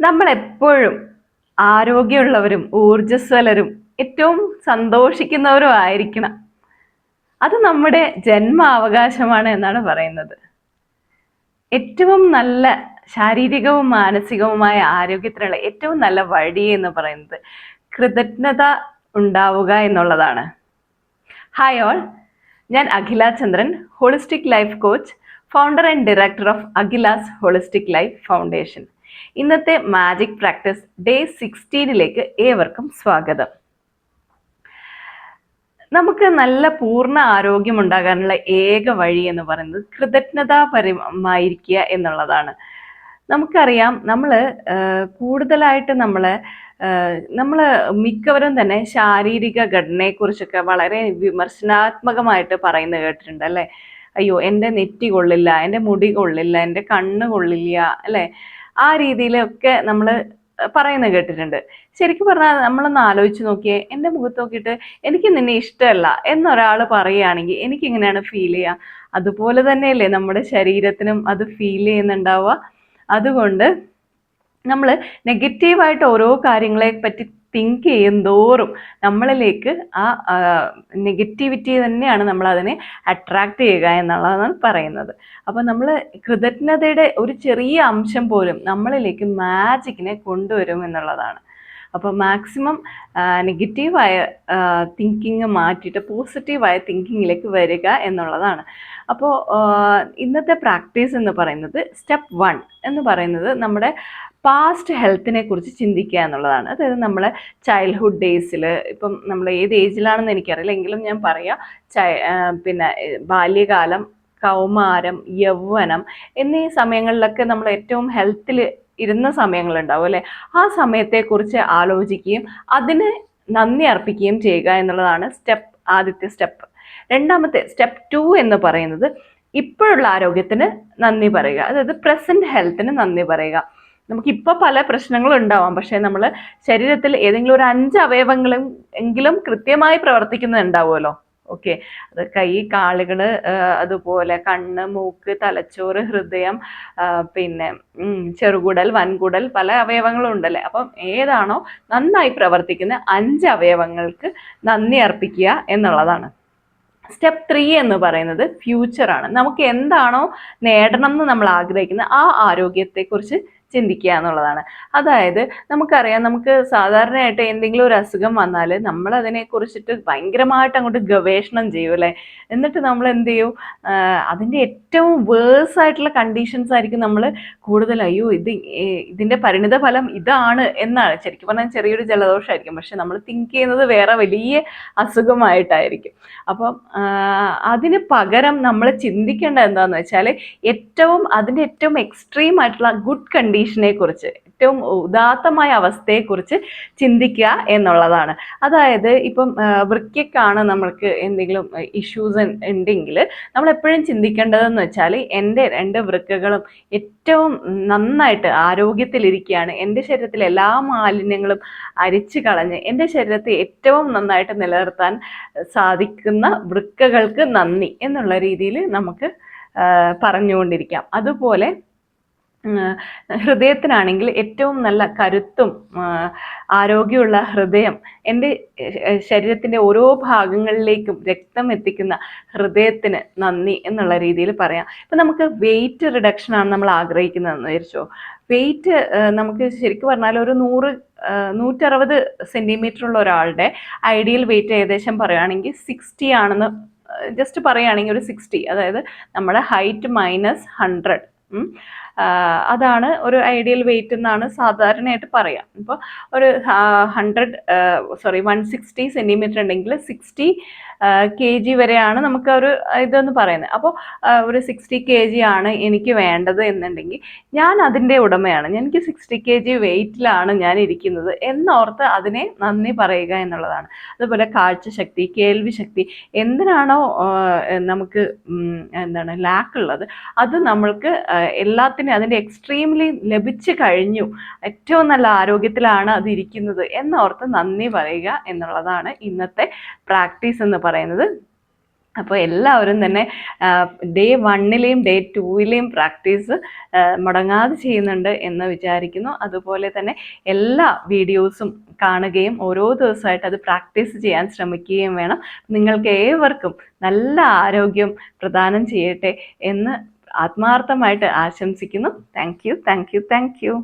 നമ്മളെപ്പോഴും ആരോഗ്യമുള്ളവരും ഊർജസ്വലരും ഏറ്റവും സന്തോഷിക്കുന്നവരും ആയിരിക്കണം. അത് നമ്മുടെ ജന്മാവകാശമാണ് എന്നാണ് പറയുന്നത്. ഏറ്റവും നല്ല ശാരീരികവും മാനസികവുമായ ആരോഗ്യത്തിനുള്ള ഏറ്റവും നല്ല വഴി എന്ന് പറയുന്നത് കൃതജ്ഞത ഉണ്ടാവുക എന്നുള്ളതാണ്. ഹായ് ഓൾ ഞാൻ Akhila Chandran holistic life coach founder and director of Akhila's holistic life foundation ഇന്നത്തെ മാജിക് പ്രാക്ടീസ് ഡേ സിക്സ്റ്റീനിലേക്ക് ഏവർക്കും സ്വാഗതം. നമുക്ക് നല്ല പൂർണ ആരോഗ്യം ഉണ്ടാകാനുള്ള ഏക വഴി എന്ന് പറയുന്നത് കൃതജ്ഞതാപരമായിരിക്കുക എന്നുള്ളതാണ്. നമുക്കറിയാം നമ്മൾ കൂടുതലായിട്ട് നമ്മൾ നമ്മൾ മിക്കവരും തന്നെ ശാരീരിക ഘടനയെക്കുറിച്ചൊക്കെ വളരെ വിമർശനാത്മകമായിട്ട് പറയുന്നത് കേട്ടിട്ടുണ്ട് അല്ലേ? അയ്യോ എന്റെ നെറ്റി കൊള്ളില്ല എന്റെ മുടി കൊള്ളില്ല എന്റെ കണ്ണ് കൊള്ളില്ല അല്ലേ? ആ രീതിയിലൊക്കെ നമ്മൾ പറയുന്നത് കേട്ടിട്ടുണ്ട്. ശരിക്കും പറഞ്ഞാൽ നമ്മളൊന്ന് ആലോചിച്ച് നോക്കിയേ എന്റെ മുഖത്ത് നോക്കിയിട്ട് എനിക്ക് നിന്നെ ഇഷ്ടമല്ല എന്നൊരാൾ പറയുകയാണെങ്കിൽ എനിക്ക് എങ്ങനെയാണ് ഫീൽ ചെയ്യുക. അതുപോലെ തന്നെയല്ലേ നമ്മുടെ ശരീരത്തിനും അത് ഫീൽ ചെയ്യുന്നുണ്ടാവുക. അതുകൊണ്ട് നമ്മൾ നെഗറ്റീവായിട്ട് ഓരോ കാര്യങ്ങളെ പറ്റി തിങ്ക് ചെയ്യുന്തോറും നമ്മളിലേക്ക് ആ നെഗറ്റിവിറ്റി തന്നെയാണ് നമ്മൾ അതിനെ അട്രാക്റ്റ് ചെയ്യുക എന്നുള്ളതാണ് പറയുന്നത്. അപ്പോൾ നമ്മൾ കൃതജ്ഞതയുടെ ഒരു ചെറിയ അംശം പോലും നമ്മളിലേക്ക് മാജിക്കിനെ കൊണ്ടുവരും എന്നുള്ളതാണ്. അപ്പോൾ മാക്സിമം നെഗറ്റീവായ തിങ്കിങ് മാറ്റിയിട്ട് പോസിറ്റീവായ തിങ്കിങ്ങിലേക്ക് വരിക എന്നുള്ളതാണ്. അപ്പോൾ ഇന്നത്തെ പ്രാക്ടീസ് എന്ന് പറയുന്നത് സ്റ്റെപ്പ് വൺ എന്ന് പറയുന്നത് നമ്മുടെ പാസ്റ്റ് ഹെൽത്തിനെ കുറിച്ച് ചിന്തിക്കുക എന്നുള്ളതാണ്. അതായത് നമ്മളെ ചൈൽഡ്ഹുഡ് ഡേയ്സിൽ ഇപ്പം നമ്മൾ ഏത് ഏജിലാണെന്ന് എനിക്കറിയില്ല. എങ്കിലും ഞാൻ പറയാം ചൈ പിന്നെ ബാല്യകാലം കൗമാരം യൗവനം എന്നീ സമയങ്ങളിലൊക്കെ നമ്മൾ ഏറ്റവും ഹെൽത്തിൽ ഇരുന്ന സമയങ്ങളുണ്ടാവും അല്ലേ? ആ സമയത്തെക്കുറിച്ച് ആലോചിക്കുകയും അതിന് നന്ദി അർപ്പിക്കുകയും ചെയ്യുക എന്നുള്ളതാണ് സ്റ്റെപ്പ് ആദ്യത്തെ സ്റ്റെപ്പ് രണ്ടാമത്തെ സ്റ്റെപ്പ് ടു എന്ന് പറയുന്നത് ഇപ്പോഴുള്ള ആരോഗ്യത്തിന് നന്ദി പറയുക. അതായത് പ്രസന്റ് ഹെൽത്തിന് നന്ദി പറയുക. നമുക്കിപ്പോൾ പല പ്രശ്നങ്ങളും ഉണ്ടാവാം പക്ഷേ നമ്മൾ ശരീരത്തിൽ ഏതെങ്കിലും ഒരു അഞ്ച് അവയവങ്ങളും എങ്കിലും കൃത്യമായി പ്രവർത്തിക്കുന്നുണ്ടാവുമല്ലോ. ഓക്കെ. അത് കൈ കാലുകൾ അതുപോലെ കണ്ണ് മൂക്ക് തലച്ചോറ് ഹൃദയം പിന്നെ ചെറുകുടൽ വൻകുടൽ പല അവയവങ്ങളും ഉണ്ടല്ലേ. അപ്പം ഏതാണോ നന്നായി പ്രവർത്തിക്കുന്ന അഞ്ച് അവയവങ്ങൾക്ക് നന്ദി അർപ്പിക്കുക എന്നുള്ളതാണ്. സ്റ്റെപ്പ് ത്രീ എന്ന് പറയുന്നത് ഫ്യൂച്ചറാണ്. നമുക്ക് എന്താണോ നേടണം എന്ന് നമ്മൾ ആഗ്രഹിക്കുന്നത് ആ ആരോഗ്യത്തെക്കുറിച്ച് ചിന്തിക്കുക എന്നുള്ളതാണ്. അതായത് നമുക്കറിയാം നമുക്ക് സാധാരണയായിട്ട് എന്തെങ്കിലും ഒരു അസുഖം വന്നാൽ നമ്മൾ അതിനെ കുറിച്ചിട്ട് ഭയങ്കരമായിട്ട് അങ്ങോട്ട് ഗവേഷണം ചെയ്യും അല്ലേ? എന്നിട്ട് നമ്മൾ എന്ത് ചെയ്യും? അതിന്റെ ഏറ്റവും വേഴ്സ് ആയിട്ടുള്ള കണ്ടീഷൻസ് ആയിരിക്കും നമ്മൾ കൂടുതൽ അയ്യോ ഇത് ഇതിന്റെ പരിണിത ഫലം ഇതാണ് എന്നാണ്. ശരിക്കും പറഞ്ഞാൽ ചെറിയൊരു ജലദോഷമായിരിക്കും. പക്ഷെ നമ്മൾ തിങ്ക് ചെയ്യുന്നത് വേറെ വലിയ അസുഖമായിട്ടായിരിക്കും. അപ്പം അതിന് പകരം നമ്മൾ ചിന്തിക്കേണ്ട എന്താണെന്ന് വെച്ചാൽ ഏറ്റവും അതിന്റെ ഏറ്റവും എക്സ്ട്രീം ആയിട്ടുള്ള ഗുഡ് കണ്ടീഷൻ കണ്ടീഷനെ കുറിച്ച് ഏറ്റവും ഉദാത്തമായ അവസ്ഥയെ കുറിച്ച് ചിന്തിക്കുക എന്നുള്ളതാണ്. അതായത് ഇപ്പം വൃക്കയ്ക്കാണ് നമ്മൾക്ക് എന്തെങ്കിലും ഇഷ്യൂസ് ഉണ്ടെങ്കിൽ നമ്മൾ എപ്പോഴും ചിന്തിക്കേണ്ടതെന്ന് വെച്ചാൽ എന്റെ രണ്ട് വൃക്കകളും ഏറ്റവും നന്നായിട്ട് ആരോഗ്യത്തിലിരിക്കുകയാണ്. എന്റെ ശരീരത്തിലെ എല്ലാ മാലിന്യങ്ങളും അരിച്ചു കളഞ്ഞ് എന്റെ ശരീരത്തെ ഏറ്റവും നന്നായിട്ട് നിലനിർത്താൻ സാധിക്കുന്ന വൃക്കകൾക്ക് നന്ദി എന്നുള്ള രീതിയിൽ നമുക്ക് പറഞ്ഞുകൊണ്ടിരിക്കാം. അതുപോലെ ഹൃദയത്തിനാണെങ്കിൽ ഏറ്റവും നല്ല കരുത്തും ആരോഗ്യമുള്ള ഹൃദയം എന്റെ ശരീരത്തിന്റെ ഓരോ ഭാഗങ്ങളിലേക്കും രക്തം എത്തിക്കുന്ന ഹൃദയത്തിന് നന്ദി എന്നുള്ള രീതിയിൽ പറയാം. ഇപ്പം നമുക്ക് വെയിറ്റ് റിഡക്ഷൻ ആണ് നമ്മൾ ആഗ്രഹിക്കുന്നതെന്ന് വിചാരിച്ചോ? വെയിറ്റ് നമുക്ക് ശരിക്കും പറഞ്ഞാൽ ഒരു നൂറ് നൂറ്ററുപത് സെന്റിമീറ്റർ ഉള്ള ഒരാളുടെ ഐഡിയൽ വെയിറ്റ് ഏകദേശം പറയുകയാണെങ്കിൽ സിക്സ്റ്റി ആണെന്ന് ജസ്റ്റ് പറയുകയാണെങ്കിൽ ഒരു സിക്സ്റ്റി അതായത് നമ്മുടെ ഹൈറ്റ് മൈനസ് ഹൺഡ്രഡ് അതാണ് ഒരു ഐഡിയൽ വെയിറ്റ് എന്നാണ് സാധാരണയായിട്ട് പറയാം. ഇപ്പോൾ ഒരു hundred sorry one sixty centimetre ഉണ്ടെങ്കിൽ സിക്സ്റ്റി കെ ജി വരെയാണ് നമുക്ക് ഒരു ഇതെന്ന് പറയുന്നത്. അപ്പോൾ ഒരു സിക്സ്റ്റി കെ ജി ആണ് എനിക്ക് വേണ്ടത് എന്നുണ്ടെങ്കിൽ ഞാൻ അതിന്റെ ഉടമയാണ്. എനിക്ക് സിക്സ്റ്റി കെ ജി വെയിറ്റിലാണ് ഞാൻ ഇരിക്കുന്നത് എന്നോർത്ത് അതിനെ നന്ദി പറയുക എന്നുള്ളതാണ്. അതുപോലെ കാഴ്ചശക്തി കേൾവി ശക്തി എന്തിനാണോ നമുക്ക് എന്താണ് ലാക്ക് ഉള്ളത്. അത് നമ്മൾക്ക് എല്ലാത്തിനും അതിന്റെ എക്സ്ട്രീംലി ലഭിച്ചു കഴിഞ്ഞു. ഏറ്റവും നല്ല ആരോഗ്യത്തിലാണ് അത് ഇരിക്കുന്നത് എന്നോർത്ത് നന്ദി പറയുക എന്നുള്ളതാണ് ഇന്നത്തെ പ്രാക്ടീസ് എന്ന് പറയുന്നത്. അപ്പോൾ എല്ലാവരും തന്നെ ഡേ വണ്ണിലെയും ഡേ ടൂവിലെയും പ്രാക്ടീസ് മുടങ്ങാതെ ചെയ്യുന്നുണ്ട് എന്ന് വിചാരിക്കുന്നു. അതുപോലെ തന്നെ എല്ലാ വീഡിയോസും കാണുകയും ഓരോ ദിവസമായിട്ട് അത് പ്രാക്ടീസ് ചെയ്യാൻ ശ്രമിക്കുകയും വേണം. നിങ്ങൾക്ക് ഏവർക്കും നല്ല ആരോഗ്യം പ്രദാനം ചെയ്യട്ടെ എന്ന് ആത്മാർത്ഥമായിട്ട് ആശംസിക്കുന്നു. Thank you thank you thank you.